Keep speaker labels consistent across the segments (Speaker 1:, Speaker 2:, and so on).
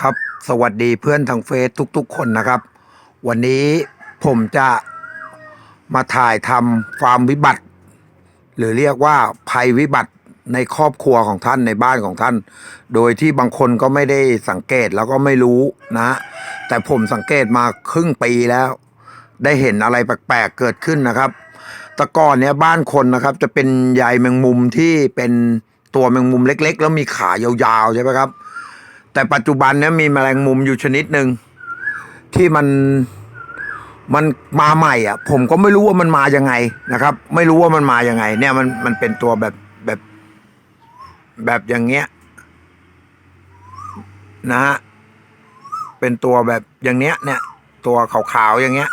Speaker 1: ครับ สวัสดีเพื่อนทางเฟซทุกๆ คนนะครับ วันนี้ผมจะมาถ่ายทำฟาร์มวิบัติ หรือเรียกว่าภัยวิบัติในครอบครัวของท่านในบ้านของท่าน โดยที่บางคนก็ไม่ได้สังเกตแล้วก็ไม่รู้นะ แต่ผมสังเกตมาครึ่งปีแล้ว ได้เห็นอะไรแปลกๆเกิดขึ้นนะครับแต่ก่อนเนี้ยบ้านคนนะครับ จะเป็นใยแมงมุมที่เป็นตัวแมงมุมเล็ก ๆ แล้วมีขายาวๆใช่ไหมครับ แต่ปัจจุบันนี้มีแมลงมุมอยู่ชนิดหนึ่งที่มันมันมาใหม่อะ ผมก็ไม่รู้ว่ามันมายังไงนะครับ ไม่รู้ว่ามันมายังไง เนี่ยมันมันเป็นตัวแบบแบบแบบอย่างเงี้ยนะฮะเป็นตัวแบบอย่างเนี้ย เนี่ย ตัวขาวๆอย่างเงี้ย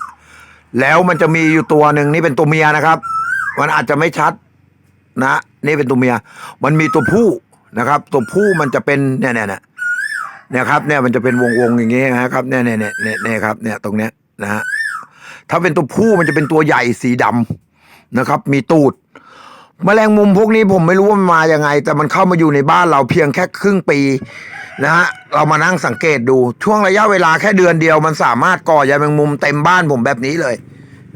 Speaker 1: แล้วมันจะมีอยู่ตัวหนึ่งนี่เป็นตัวเมียนะครับ มันอาจจะไม่ชัด นะ นี่เป็นตัวเมีย มันมีตัวผู้นะครับ ตัวผู้มันจะเป็นเนี่ยเนี่ยเนี่ย นี่ยครับเนี่ยมันจะเป็นวงวงๆอย่างเงี้ยนะครับเนี่ยเนี่ยเนี่ยเนี่ยครับเนี่ยตรงเนี้ยนะฮะถ้าเป็นตัวผู้มันจะเป็นตัวใหญ่สีดำนะครับ มีตูดแมลงมุมพวกนี้ผมไม่รู้ว่ามันมาอย่างไง แต่มันเข้ามาอยู่ในบ้านเราเพียงแค่ครึ่งปีนะฮะเรามานั่งสังเกตดูช่วงระยะเวลาแค่เดือนเดียวมันสามารถก่อใยแมงมุมเต็มบ้านผมแบบนี้เลย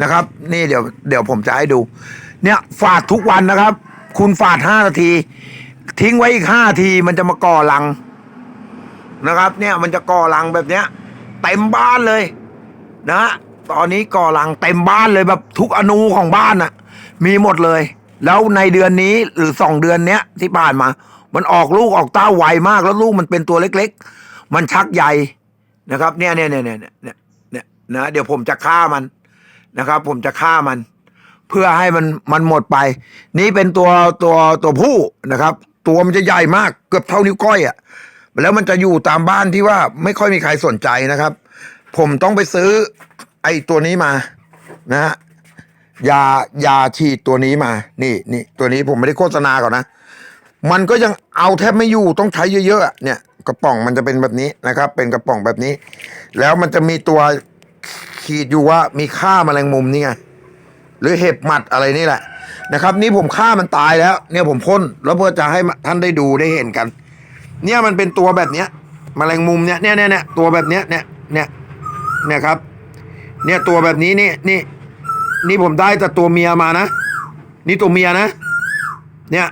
Speaker 1: นะครับ นี่เดี๋ยวเดี๋ยวผมจะให้ดู เนี่ยฝาดทุกวันนะครับ คุณฝาดห้านาที ทิ้งไว้อีกห้าทีมันจะมาก่อรัง นะครับ เนี่ยมันจะก่อรังแบบเนี้ยเต็มบ้านเลย นะ ตอนนี้ก่อรังเต็มบ้านเลยแบบทุกอนูของบ้านน่ะ มีหมดเลย แล้วในเดือนนี้หรือสองเดือนเนี้ยที่ผ่านมา มันออกลูกออกเต้าไวมากแล้วลูกมันเป็นตัวเล็ก ๆ มันชักใหญ่นะครับเนี่ยเนี่ยเนี่ยเนี่ยเนี่ยเนี่ยเนี่ยนะเดี๋ยวผมจะฆ่ามันนะครับ ผมจะฆ่ามัน เพื่อให้มันมันหมดไป นี่เป็นตัวตัวตัวผู้นะครับ ตัวมันจะใหญ่มากเกือบเท่านิ้วก้อยอะ่ะ แล้วมันจะอยู่ตามบ้านที่ว่าไม่ค่อยมีใครสนใจนะครับ ผมต้องไปซื้อ ไอ้ตัวนี้มานะฮะยายาฉีดตัวนี้มา นี่นี่ตัวนี้ผมไม่ได้โฆษณาก่อนนะ มันก็ยังเอาแทบไม่อยู่ต้องใช้เยอะๆเนี่ยกระป๋องมันจะเป็นแบบนี้นะครับ เป็นกระป๋องแบบนี้ แล้วมันจะมีตัวขีดอยู่ว่ามีค่าแมลงมุมนี่ไงหรือเห็บหมัดอะไรนี่แหละนะครับ นี่ผมฆ่ามันตายแล้ว เนี่ยผมพ่นแล้วเพื่อจะให้ท่านได้ดูได้เห็นกัน เนี่ยมันเป็นตัวแบบเนี้ยแมลงมุมเนี่ยเนี่ยเนี่ยเนี่ยตัวแบบเนี้ยเนี่ยเนี่ยเนี่ยครับ เนี่ยตัวแบบนี้นี่นี่นี่ผมได้แต่ตัวเมียมานะ นี่ตัวเมียนะ เนี่ย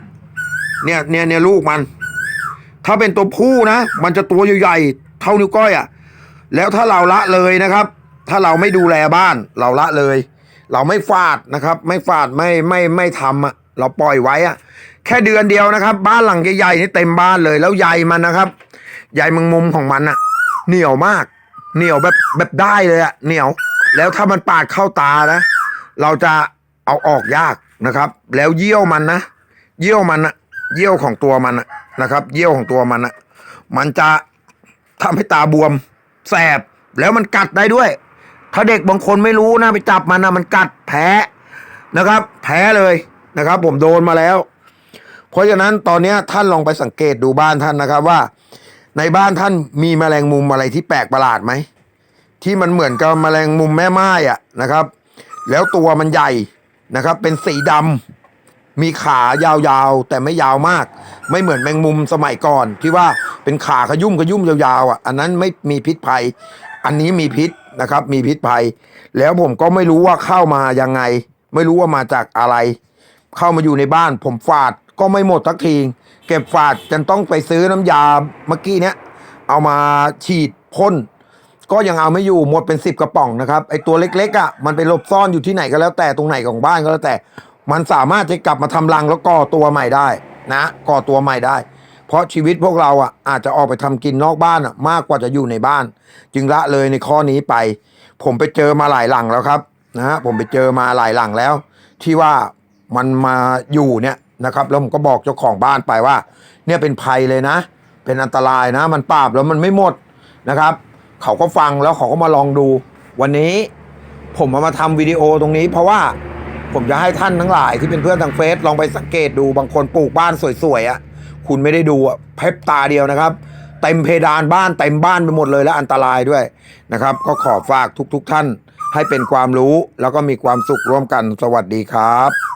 Speaker 1: เนี่ยเนี่ยเนี่ยลูกมัน ถ้าเป็นตัวผู้นะ มันจะตัวใหญ่ๆเท่านิ้วก้อยอะ่ะแล้วถ้าเราละเลยนะครับ ถ้าเราไม่ดูแลบ้าน เราละเลย เราไม่ฟาดนะครับ ไม่ฟาดไม่ไม่ไม่ทำอะ เราปล่อยไว้อะแค่เดือนเดียวนะครับ บ้านหลังใหญ่ๆนี่เต็มบ้านเลย แล้วใยมันนะครับใยแมงมุมของมันอะเหนียวมาก เหนียวแบบแบบได้เลยอะเหนียว แล้วถ้ามันปาดเข้าตานะ เราจะเอาออกยากนะครับ แล้วเยี่ยวมันนะเยี่ยวมันอะเยี่ยวของตัวมันอะนะครับ เยี่ยวของตัวมันอะมันจะทำให้ตาบวมแสบแล้วมันกัดได้ด้วย ถ้าเด็กบางคนไม่รู้นะไปจับมันนะมันกัดแพ้นะครับแพ้เลย นะครับ ผมโดนมาแล้ว เพราะฉะนั้นตอนนี้ท่านลองไปสังเกตดูบ้านท่านนะครับว่า ในบ้านท่านมีแมลงมุมอะไรที่แปลกประหลาดไหมที่มันเหมือนกับแมลงมุมแม่ไม้อะนะครับ แล้วตัวมันใหญ่นะครับ เป็นสีดำมีขายาวๆ แต่ไม่ยาวมาก ไม่เหมือนแมงมุมสมัยก่อน ที่ว่าเป็นขาขยุ่มขยุ่มยาวๆอะอันนั้นไม่มีพิษภัย อันนี้มีพิษนะครับ มีพิษภัย แล้วผมก็ไม่รู้ว่าเข้ามายังไง ไม่รู้ว่ามาจากอะไร เข้ามาอยู่ในบ้านผมฝาดก็ไม่หมดทักทีเก็บฝาดจนต้องไปซื้อน้ำยาเมื่อกี้เนี้ยเอามาฉีดพ่นก็ยังเอาไม่อยู่หมดเป็นสิบกระป๋องนะครับไอตัวเล็กๆอะมันไปหลบซ่อนอยู่ที่ไหนก็แล้วแต่ตรงไหนของบ้านก็แล้วแต่ มันสามารถจะกลับมาทำรังแล้วก่อตัวใหม่ได้นะก่อตัวใหม่ได้ เพราะชีวิตพวกเราอะอาจจะออกไปทำกินนอกบ้านอะมากกว่าจะอยู่ในบ้าน จึงละเลยในข้อนี้ไป ผมไปเจอมาหลายหลังแล้วครับนะฮะผมไปเจอมาหลายหลังแล้ว ที่ว่า มันมาอยู่เนี่ยนะครับแล้วผมก็บอกเจ้าของบ้านไปว่า เนี่ยเป็นภัยเลยนะ เป็นอันตรายนะ มันปราบแล้วมันไม่หมดนะครับ เขาก็ฟังแล้วเขาก็มาลองดู วันนี้ผมมามาทำวิดีโอตรงนี้ เพราะว่าผมจะให้ท่านทั้งหลายที่เป็นเพื่อนทางเฟซลองไปสังเกตดูบางคนปลูกบ้านสวยๆอะ่ะคุณไม่ได้ดูอะเพบตาเดียวนะครับเต็มเพดานบ้านเต็มบ้านไปหมดเลยและอันตรายด้วยนะครับ ก็ขอฝากทุกๆท่านให้เป็นความรู้แล้วก็มีความสุขร่วมกันสวัสดีครับ